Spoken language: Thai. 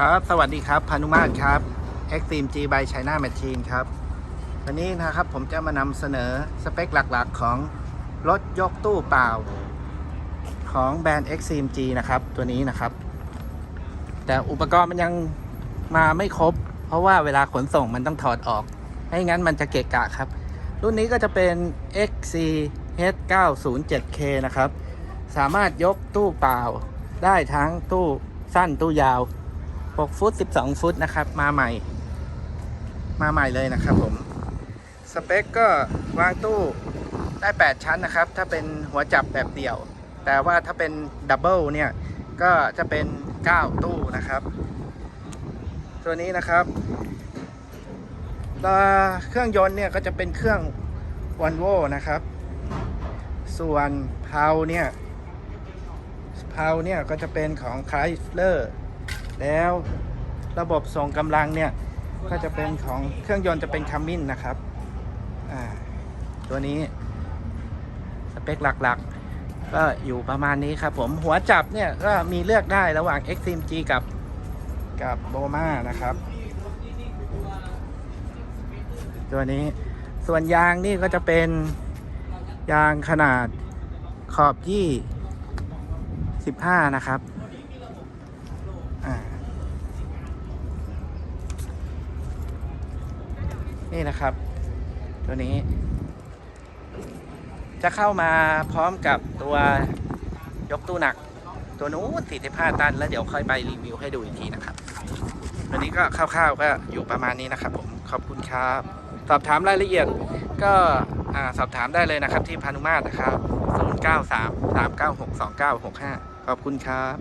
ครับ สวัสดีครับพานุมาตรครับ Extreme G by China Machine ครับ วันนี้นะครับผมจะมานำเสนอสเปคหลักๆ ของรถยกตู้เปล่า ของแบรนด์ Extreme G นะครับ ตัวนี้นะครับ แต่อุปกรณ์มันยังมาไม่ครบ เพราะว่าเวลาขนส่งมันต้องถอดออกไม่งั้นมันจะเกะกะครับ รุ่นนี้ก็จะเป็น XC H907K นะครับ สามารถยกตู้เปล่าได้ทั้งตู้สั้นตู้ยาว 6 ฟุต 12 ฟุตนะครับ มาใหม่ มาใหม่เลยนะครับผม สเปคก็วางตู้ได้ 8 ชั้นนะครับ ถ้าเป็นหัวจับแบบเดี่ยว แต่ว่าถ้าเป็นดับเบิลเนี่ย ก็จะเป็น 9 ตู้นะครับ ตัวนี้นะครับเครื่องยนต์เนี่ยก็จะเป็นเครื่องวอลโวนะครับ ส่วนเพาเนี่ยเพาเนี่ยก็จะเป็นของ c h r y s l e r แล้วระบบส่งกำลังเนี่ยก็จะเป็นของเครื่องยนต์จะเป็นคัมมินนะครับตัวนี้สเปคหลักๆ ก็อยู่ประมาณนี้ครับผมหัวจับเนี่ยก็มีเลือกได้ระหว่าง XMG กับกับโบมานะครับ ตัวนี้ส่วนยางนี่ก็จะเป็นยางขนาดขอบยี่สิบห้านะครับอ่า นี่นะครับ ตัวนี้ จะเข้ามาพร้อมกับตัวยกตู้หนัก ตัวนู้น45 ตัน แล้วเดี๋ยวค่อยไปรีวิวให้ดูอีกทีนะครับ วันนี้ก็คร่าวๆก็อยู่ประมาณนี้นะครับผม ขอบคุณครับ สอบถามรายละเอียดก็สอบถามได้เลยนะครับที่พานุมาตรนะครับ 093 396 2965 ขอบคุณครับ